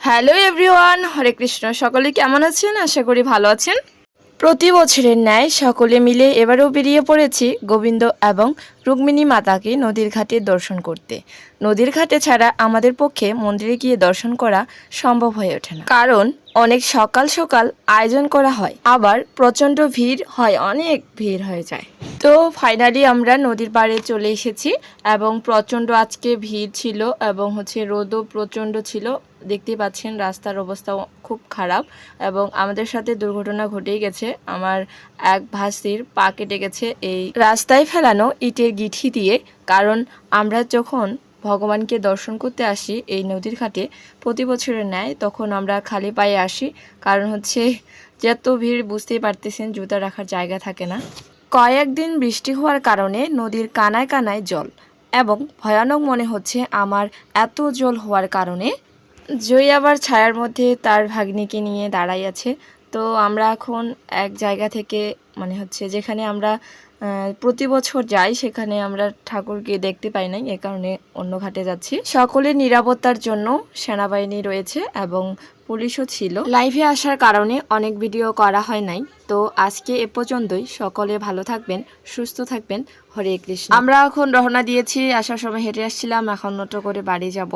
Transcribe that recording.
Hello everyone, হরে কৃষ্ণ। সকলে কেমন আছেন? আশা করি ভালো আছেন। প্রতি বছরের ন্যায় সকলে মিলে এবারও বেরিয়ে পড়েছি গোবিন্দ এবং রুক্মিণী মাতাকে নদীর ঘাটে দর্শন করতে। নদীর ঘাটে ছাড়া আমাদের পক্ষে মন্দিরে গিয়ে দর্শন করা সম্ভব হয়ে ওঠে না। কারণ অনেক সকাল সকাল আয়োজন করা হয়। আবার প্রচণ্ড ভিড় হয়, অনেক ভিড় হয়ে যায়। তো ফাইনালি আমরা নদীর পাড়ে চলে এসেছি এবং প্রচণ্ড আজকে ভিড় ছিল এবং হচ্ছে রোদও প্রচণ্ড ছিল। দেখতেই পাচ্ছেন রাস্তার অবস্থা খুব খারাপ এবং আমাদের সাথে দুর্ঘটনা ঘটেই গেছে। আমার এক ভাসির পা কেটে গেছে এই রাস্তায় ফেলানো ইটের গিঠি দিয়ে। কারণ আমরা যখন ভগবানকে দর্শন করতে আসি এই নদীর ঘাটে প্রতি বছরের ন্যায়, তখন আমরা খালি পায়ে আসি। কারণ হচ্ছে যত ভিড় বুঝতেই পারতেছেন জুতা রাখার জায়গা থাকে না। কয়েকদিন বৃষ্টি হওয়ার কারণে নদীর কানায় কানায় জল এবং ভয়ানক মনে হচ্ছে আমার এত জল হওয়ার কারণে। জয় আবার ছায়ার মধ্যে তার ভাগ্নিকে নিয়ে দাঁড়াই আছে। তো আমরা এখন এক জায়গা থেকে মানে হচ্ছে যেখানে আমরা প্রতি বছর যাই, সেখানে আমরা ঠাকুরকে দেখতে পাই নাই, এ কারণে অন্য ঘাটে যাচ্ছি। সকলের নিরাপত্তার জন্য সেনাবাহিনী রয়েছে এবং পুলিশও ছিল। লাইভে আসার কারণে অনেক ভিডিও করা হয় নাই। তো আজকে এ পর্যন্তই। সকলে ভালো থাকবেন সুস্থ থাকবেন। হরে কৃষ্ণ। আমরা এখন রহনা দিয়েছি। আসার সময় হেঁটে আসছিলাম। এখন নটো করে বাড়ি যাব।